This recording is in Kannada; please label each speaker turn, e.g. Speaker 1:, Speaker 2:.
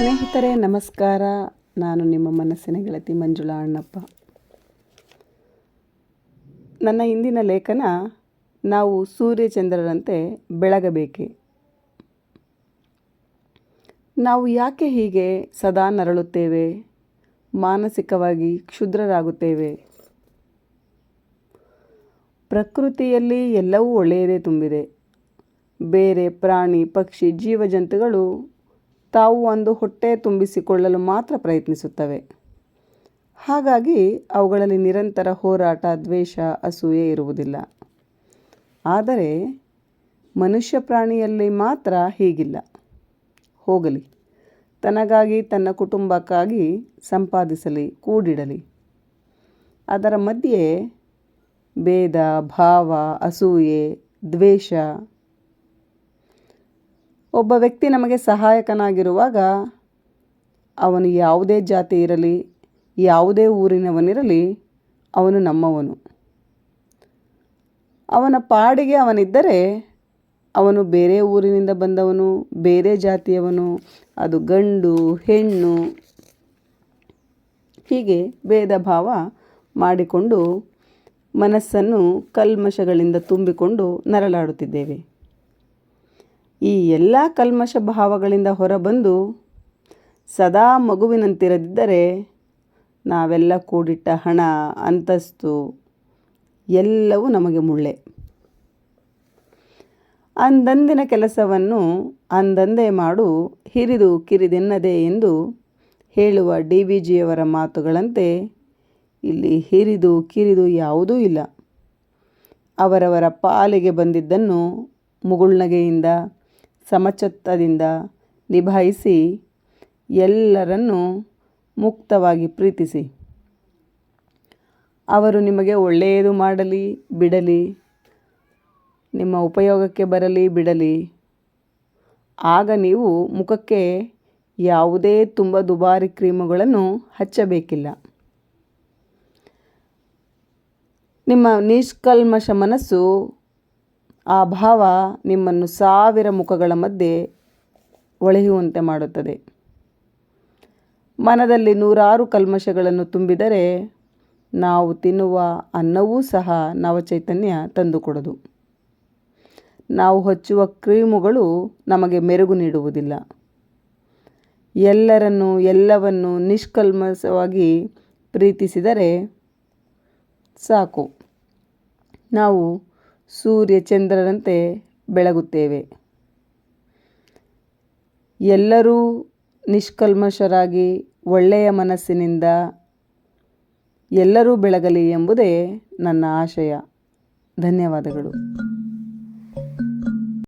Speaker 1: ಸ್ನೇಹಿತರೆ, ನಮಸ್ಕಾರ. ನಾನು ನಿಮ್ಮ ಮನಸ್ಸಿನ ಗೆಳತಿ ಮಂಜುಳಾ ಅಣ್ಣಪ್ಪ. ನನ್ನ ಹಿಂದಿನ ಲೇಖನ, ನಾವು ಸೂರ್ಯಚಂದ್ರರಂತೆ ಬೆಳಗಬೇಕೆ? ನಾವು ಯಾಕೆ ಹೀಗೆ ಸದಾ ನರಳುತ್ತೇವೆ? ಮಾನಸಿಕವಾಗಿ ಕ್ಷುದ್ರರಾಗುತ್ತೇವೆ? ಪ್ರಕೃತಿಯಲ್ಲಿ ಎಲ್ಲವೂ ಒಳ್ಳೆಯದೇ ತುಂಬಿದೆ. ಬೇರೆ ಪ್ರಾಣಿ, ಪಕ್ಷಿ, ಜೀವಜಂತುಗಳು ತಾವು ಒಂದು ಹೊಟ್ಟೆ ತುಂಬಿಸಿಕೊಳ್ಳಲು ಮಾತ್ರ ಪ್ರಯತ್ನಿಸುತ್ತವೆ. ಹಾಗಾಗಿ ಅವುಗಳಲ್ಲಿ ನಿರಂತರ ಹೋರಾಟ, ದ್ವೇಷ, ಅಸೂಯೆ ಇರುವುದಿಲ್ಲ. ಆದರೆ ಮನುಷ್ಯ ಪ್ರಾಣಿಯಲ್ಲಿ ಮಾತ್ರ ಹೀಗಿಲ್ಲ. ಹೋಗಲಿ, ತನಗಾಗಿ, ತನ್ನ ಕುಟುಂಬಕ್ಕಾಗಿ ಸಂಪಾದಿಸಲಿ, ಕೂಡಿಡಲಿ. ಅದರ ಮಧ್ಯೆ ಭೇದ, ಭಾವ, ಅಸೂಯೆ, ದ್ವೇಷ ಒಬ್ಬ ವ್ಯಕ್ತಿ ನಮಗೆ ಸಹಾಯಕನಾಗಿರುವಾಗ ಅವನು ಯಾವುದೇ ಜಾತಿ ಇರಲಿ, ಯಾವುದೇ ಊರಿನವನಿರಲಿ, ಅವನು ನಮ್ಮವನು. ಅವನ ಪಾಡಿಗೆ ಅವನಿದ್ದರೆ ಅವನು ಬೇರೆ ಊರಿನಿಂದ ಬಂದವನು, ಬೇರೆ ಜಾತಿಯವನು, ಅದು ಗಂಡು, ಹೆಣ್ಣು. ಹೀಗೆ ಭೇದ ಭಾವ ಮಾಡಿಕೊಂಡು ಮನಸ್ಸನ್ನು ಕಲ್ಮಶಗಳಿಂದ ತುಂಬಿಕೊಂಡು ನರಳಾಡುತ್ತಿದ್ದೇವೆ. ಈ ಎಲ್ಲ ಕಲ್ಮಶ ಭಾವಗಳಿಂದ ಹೊರಬಂದು ಸದಾ ಮಗುವಿನಂತಿರದಿದ್ದರೆ ನಾವೆಲ್ಲ ಕೂಡಿಟ್ಟ ಹಣ, ಅಂತಸ್ತು ಎಲ್ಲವೂ ನಮಗೆ ಮುಳ್ಳೆ. ಅಂದಂದಿನ ಕೆಲಸವನ್ನು ಅಂದಂದೇ ಮಾಡು, ಹಿರಿದು ಕಿರಿದೆನ್ನದೆ ಎಂದು ಹೇಳುವ ಡಿ ವಿ ಜಿಯವರ ಮಾತುಗಳಂತೆ ಇಲ್ಲಿ ಹಿರಿದು ಕಿರಿದು ಯಾವುದೂ ಇಲ್ಲ. ಅವರವರ ಪಾಲಿಗೆ ಬಂದಿದ್ದನ್ನು ಮುಗುಳ್ನಗೆಯಿಂದ ಸಮಚತ್ತದಿಂದ ನಿಭಾಯಿಸಿ ಎಲ್ಲರನ್ನೂ ಮುಕ್ತವಾಗಿ ಪ್ರೀತಿಸಿ. ಅವರು ನಿಮಗೆ ಒಳ್ಳೆಯದು ಮಾಡಲಿ, ಬಿಡಲಿ, ನಿಮ್ಮ ಉಪಯೋಗಕ್ಕೆ ಬರಲಿ, ಬಿಡಲಿ. ಆಗ ನೀವು ಮುಖಕ್ಕೆ ಯಾವುದೇ ತುಂಬ ದುಬಾರಿ ಕ್ರೀಮುಗಳನ್ನು ಹಚ್ಚಬೇಕಿಲ್ಲ. ನಿಮ್ಮ ನಿಷ್ಕಲ್ಮಶ ಮನಸ್ಸು ಆ ಭಾವ ನಿಮ್ಮನ್ನು ಸಾವಿರ ಮುಖಗಳ ಮಧ್ಯೆ ಒಳೆಯುವಂತೆ ಮಾಡುತ್ತದೆ. ಮನದಲ್ಲಿ ನೂರಾರು ಕಲ್ಮಶಗಳನ್ನು ತುಂಬಿದರೆ ನಾವು ತಿನ್ನುವ ಅನ್ನವೂ ಸಹ ನವಚೈತನ್ಯ ತಂದುಕೊಡದು. ನಾವು ಹಚ್ಚುವ ಕ್ರೀಮುಗಳು ನಮಗೆ ಮೆರುಗು ನೀಡುವುದಿಲ್ಲ. ಎಲ್ಲರನ್ನು, ಎಲ್ಲವನ್ನು ನಿಷ್ಕಲ್ಮಸವಾಗಿ ಪ್ರೀತಿಸಿದರೆ ಸಾಕು. ನಾವು ಸೂರ್ಯ ಚಂದ್ರರಂತೆ ಬೆಳಗುತ್ತೇವೆ. ಎಲ್ಲರೂ ನಿಷ್ಕಲ್ಮಶರಾಗಿ ಒಳ್ಳೆಯ ಮನಸ್ಸಿನಿಂದ ಎಲ್ಲರೂ ಬೆಳಗಲಿ ಎಂಬುದೇ ನನ್ನ ಆಶಯ. ಧನ್ಯವಾದಗಳು.